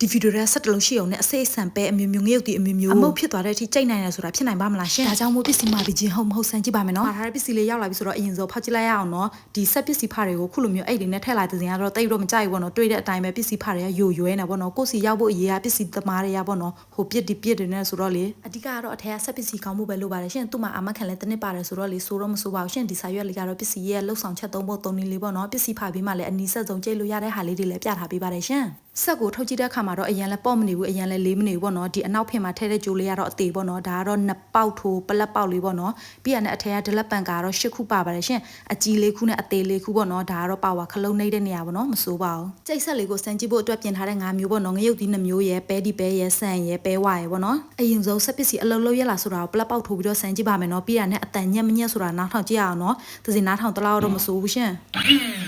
ဒီဗီဒီယိုရဲ့ဆက်တလုံးရှိအောင်နဲ့အစိတ်အဆန်ပဲအမျိုးမျိုးငရုတ်တီအမျိုးမျိုးအမုတ်ဖြစ်သွားတဲ့အထိကြိတ်နိုင်တယ်ဆိုတာဖြစ်နိုင်ပါမလားရှင်ဒါကြောင့်မို့ပစ္စည်းမှာပြီးချင်းဟုတ်မဟုတ်ဆန်းကြည့်ပါမယ်နော်မှာထားတဲ့ပစ္စည်းလေးရောက်လာပြီဆိုတော့အရင်ဆုံးဖောက်ကြည့်လိုက်ရအောင်နော်ဒီဆက်ပစ္စည်းဖားတွေကိုခုလိုမျိုးအဲ့ဒီနဲ့ထည့်လိုက်တဲ့စဉ်ကတော့တိတ်တော့မကြိုက်ဘူးပေါ့နော်တွေ့တဲ့အတိုင်းပဲပစ္စည်းဖားတွေကယိုရွဲနေပေါ့နော်ကိုယ်စီရောက်ဖို့အရေးအပစ္စည်းသမားတွေကပေါ့နော်ဟိုပြစ်ဒီပြစ်တွေနဲ့ဆိုတော့လေအဓိကကတော့အထက်ကဆက်ပစ္စည်းကောင်းမှုပဲလို့ပါတယ်ရှင်သူ့မှာအာမခံလဲတစ်နှစ်ပါတယ်ဆိုတော့လေဆိုတော့မဆိုပါဘူးရှင်ဒီစာရွက်လေးကတော့ပစ္စည်းရဲ့လှုပ်ဆောင်ချက်သုံးဖို့သုံးနည်းလေးပေါ့နော်ပစ္စည်းဖားပြီးမှလည်းအနီးဆက်ဆုံးကြိတ်လို့ရတဲ့ဟာလေးတွေလည်းပြထားပေးပါတယ်ရှင် ဆက်ကိုထုတ်ကြည့်တဲ့အခါမှာတော့အရင်လည်းပေါ့မနေဘူးအရင်လည်းလေးမနေဘူးပေါ့နော်ဒီအနောက်ဖင်မှာထည့်တဲ့ကြိုးလေးကတော့အသေးပေါ့နော်ဒါကတော့နှစ်ပေါက်ထိုးပလက်ပေါက်လေးပေါ့နော်ပြီးရတဲ့အထက်ကဒလက်ပန်ကတော့ရှစ်ခုပါပါတယ်ရှင်အကြီးလေးခုနဲ့အသေးလေးခုပေါ့နော်ဒါကတော့ပါဝါခလုံးနေတဲ့နေရာပေါ့နော်မစိုးပါဘူးကြိတ်ဆက်လေးကိုစမ်းကြည့်ဖို့အတွက်ပြင်ထားတဲ့၅မျိုးပေါ့နော်ငရုတ်သီးနှမျိုးရယ်ပဲဒီပဲရယ်ဆန်ရယ်ပဲဝါရယ်ပေါ့နော်အရင်ဆုံးဆက်ပစ္စည်းအလုံးလုံးရလာဆိုတာကိုပလက်ပေါက်ထိုးပြီးတော့စမ်းကြည့်ပါမယ်နော်ပြီးရတဲ့အတန်ညက်မညက်ဆိုတာနားထောင်ကြည့်ရအောင်နော်သစီနားထောင်တလောက်တော့မစိုးဘူးရှင်မစိုးဘူးပ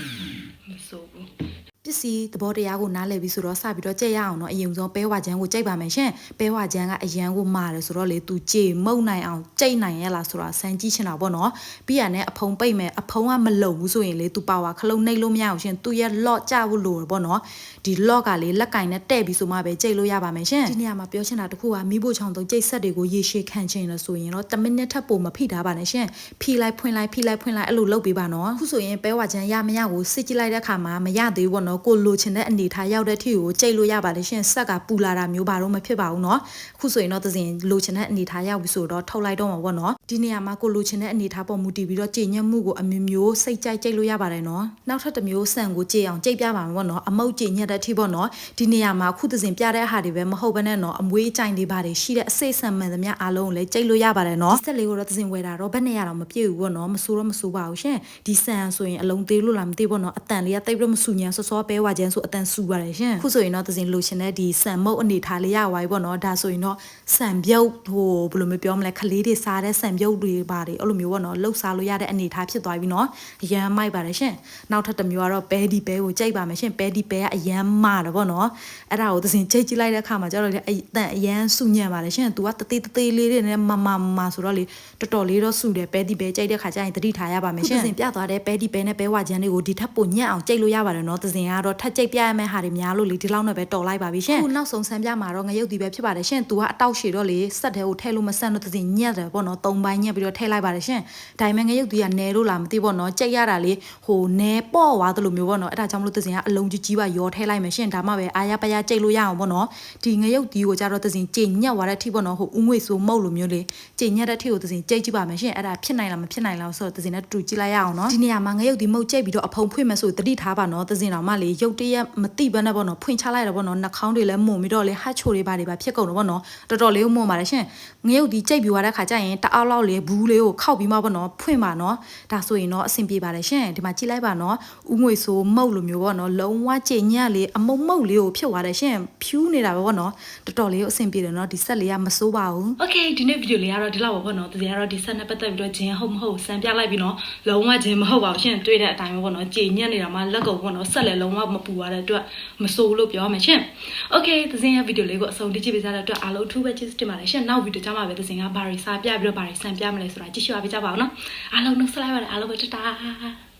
စ္စည်းသဘောတရားကိုနားလည်ပြီးဆိုတော့စပြီးတော့ကြက်ရအောင်တော့အရင်ဆုံးပဲဝါချမ်းကိုကြိတ်ပါမယ်ရှင်ပဲဝါချမ်းကအရန်ကိုမာတယ်ဆိုတော့လေသူကြေမုံနိုင်အောင်ကြိတ်နိုင်ရလားဆိုတာစမ်းကြည့်ချင်တာပေါ့နော်ပြီးရနဲ့အဖုံပိတ်မယ်အဖုံကမလုံဘူးဆိုရင်လေသူပါဝါခလုံးနှိပ်လို့မရအောင်ရှင်သူရဲ့ lock ကြဖို့လိုတယ်ပေါ့နော်ဒီ lock ကလေလက်ကင်နဲ့တဲ့ပြီးဆိုမှပဲကြိတ်လို့ရပါမယ်ရှင်ဒီနေရာမှာပြောချင်တာတခုကမိဖို့ချောင်းသုံးကြိတ်ဆက်တွေကိုရေရှည်ခံချင်လို့ဆိုရင်တော့10မိနစ်ထပ်ပိုမဖိထားပါနဲ့ရှင်ဖိလိုက်ဖွင့်လိုက်ဖိလိုက်ဖွင့်လိုက်အဲ့လိုလုပ်ပေးပါနော်အခုဆိုရင်ပဲဝါချမ်းရမရကိုစစ်ကြည့်လိုက်တဲ့အခါမှာမရသေးဘူးပေါ့နော်ကိုလိုချင်တဲ့အနေထားရောက်တဲ့အထိကိုကြိတ်လို့ရပါတယ်ရှင်ဆက်ကပူလာတာမျိုးဘာလို့မဖြစ်ပါဘူးเนาะအခုဆိုရင်တော့သစဉ်လိုချင်တဲ့အနေထားရောက်ပြီဆိုတော့ထုတ်လိုက်တော့မှာပေါ့เนาะဒီနေရာမှာကိုလိုချင်တဲ့အနေထားပေါ်မူတည်ပြီးတော့ကြည်ညက်မှုကိုအမျိုးမျိုးစိတ်ကြိုက်ကြိတ်လို့ရပါတယ်เนาะနောက်ထပ်တစ်မျိုးဆန်ကိုကြည်အောင်ကြိတ်ပြပါမယ်ပေါ့เนาะအမုတ်ကြည်ညက်တဲ့အထိပေါ့เนาะဒီနေရာမှာအခုသစဉ်ပြတဲ့ဟာတွေပဲမဟုတ်ဘဲနဲ့เนาะအမွေးကြိုင်တွေပါတယ်ရှိတဲ့အစိတ်ဆန်မှန်သမျှအားလုံးကိုလည်းကြိတ်လို့ရပါတယ်เนาะဆက်လေးကိုတော့သစဉ်ဝယ်တာတော့ဘယ်နဲ့ရတော့မပြည့်ဘူးပေါ့เนาะမဆိုးတော့မဆိုးပါဘူးရှင်ဒီဆန်ဆိုရင်အလုံးသေးလို့လားမသိပေါ့เนาะအတန်လေးကတိတ်ပြီးတော့မဆူညံစောစောပဲ ဝါကျန်းဆိုအတန်ဆူပါတယ်ရှင်ခုဆိုရင်တော့သစဉ်လိုချင်တဲ့ဒီဆန်မုတ်အနေထားလေးရသွားပြီပေါ့နော်ဒါဆိုရင်တော့ဆန်ပြုတ်ဟိုဘယ်လိုမျိုးပြောမလဲခလေးတွေစားတဲ့ဆန်ပြုတ်တွေပါတယ်အဲ့လိုမျိုးပေါ့နော်လှုပ်စားလို့ရတဲ့အနေထားဖြစ်သွားပြီနော်အရန်မိုက်ပါတယ်ရှင်နောက်ထပ်တစ်မျိုးကတော့ဘဲဒီဘဲကိုကြိတ်ပါမယ်ရှင်ဘဲဒီဘဲကအရန်မာတယ်ပေါ့နော်အဲ့ဒါကိုသစဉ်ကြိတ်ကြည့်လိုက်တဲ့အခါမှာကျတော့လေအတန်အရန်စုညံ့ပါတယ်ရှင် तू ကတသေးတသေးလေးတွေနဲ့မမမဆိုတော့လေတော်တော်လေးတော့စုတယ်ဘဲဒီဘဲကြိတ်တဲ့ခါကျရင်တတိထားရပါမယ်ရှင်သစဉ်ပြသွားတဲ့ဘဲဒီဘဲနဲ့ဘဲဝါချမ်းတွေကိုဒီထပ်ပိုညံ့အောင်ကြိတ်လို့ရပါတယ်နော်သစဉ်ကတော့ထပ်ကြိတ်ပြရမယ့်ဟာတွေများလို့လေဒီလောက်နဲ့ပဲတော်လိုက်ပါပြီရှင်အခုနောက်ဆုံးဆန်းပြမှာတော့ငရုတ်တီပဲဖြစ်ပါတယ်ရှင် तू ကအတောက်ရှည်တော့လေစက်တဲကိုထဲလို့မဆန့်တော့သစဉ်ညက်တယ်ပေါ့နော်သုံးပိုင်းညက်ပြီးတော့ထဲလိုက်ပါတယ်ရှင်ဒါပေမဲ့ငရုတ်တီကနဲလို့လားမသိပေါ့နော်ကြိတ်ရတာလေဟိုနဲပေါ့သွားသလိုမျိုးပေါ့နော်အဲ့ဒါကြောင့်မလို့သစဉ်ကအလုံးကြီးကြီးပါရောထဲလိုက်မယ်ရှင်ဒါမှပဲအာရပရကြိတ်လို့ရအောင်ပေါ့နော်ဒီငရုတ်တီကိုကြတော့သစဉ်ကြိတ်ညက်သွားတဲ့အထိပေါ့နော်ဟိုဥငွေဆိုမုတ်လိုမျိုးလေကြိတ်ညက်တဲ့အထိကိုသစဉ်ကြိတ်ကြည့်ပါမယ်ရှင်အဲ့ဒါဖြစ်နိုင်လားမဖြစ်နိုင်လားဆိုတော့သစဉ်နဲ့တူကြည့်လိုက်ရအောင်နော်ဒီနေရာမှာငရုတ်တီမုတ်ကြိတ်ပြီးတော့အဖုံဖွင့်မယ်ဆိုတတိထားပါနော်သစဉ်တော်မှလေရုတ်တရက်မတိဘဲနဲ့ပေါ့နော်ဖွင့်ချလိုက်တာပေါ့နော်နှာခေါင်းတွေလည်းမုံပြီးတော့လေဟတ်ချိုတွေပါတွေပါဖြစ်ကုန်တော့ပေါ့နော်တော်တော်လေးမုံပါတယ်ရှင်ငရုတ်ဒီကြိတ်ပြွားတဲ့ခါကျရင်တအားလောက်လေဘူးလေးကိုခောက်ပြီးမှပေါ့နော်ဖွင့်ပါနော်ဒါဆိုရင်တော့အဆင်ပြေပါတယ်ရှင်ဒီမှာကြည့်လိုက်ပါနော်ဥငွေဆိုမုတ်လိုမျိုးပေါ့နော်လုံးဝကြင်ညက်လေးအမုံမုတ်လေးကိုဖြစ်သွားတယ်ရှင်ဖြူးနေတာပဲပေါ့နော်တော်တော်လေးကိုအဆင်ပြေတယ်နော်ဒီဆက်လေးကမစိုးပါဘူး Okay ဒီနေ့ဗီဒီယိုလေးကတော့ဒီလောက်ပါပေါ့နော်သူကတော့ဒီဆက်နဲ့ပတ်သက်ပြီးတော့ဂျင်းဟုတ်မဟုတ်စံပြလိုက်ပြီးနော်လုံးဝဂျင်းမဟုတ်ပါဘူးရှင်တွေ့တဲ့အတိုင်းပဲပေါ့နော်ကြင်ညက်နေတာမှလက်ကုန်ပေါ့နော်ဆက်လည်းလုံးလုံးဝမပူရတဲ့အတွက်မစိုးလို့ပြောရမှာရှင်။ Okay သစင်ရဲ့ဗီဒီယိုလေးကိုအဆုံးထိကြည့်ပေးကြတဲ့အတွက်အားလုံးအထူးပဲကျေးဇူးတင်ပါတယ်ရှင်။နောက်ဗီဒီယိုကြမှာပဲသစင်ကဘာတွေစာပြပြီးတော့ဘာတွေစံပြမလဲဆိုတာကြည့်ရှုအားပေးကြပါအောင်နော်။အားလုံးနှုတ်ဆက်လိုက်ပါတယ်အားလုံးပဲတတား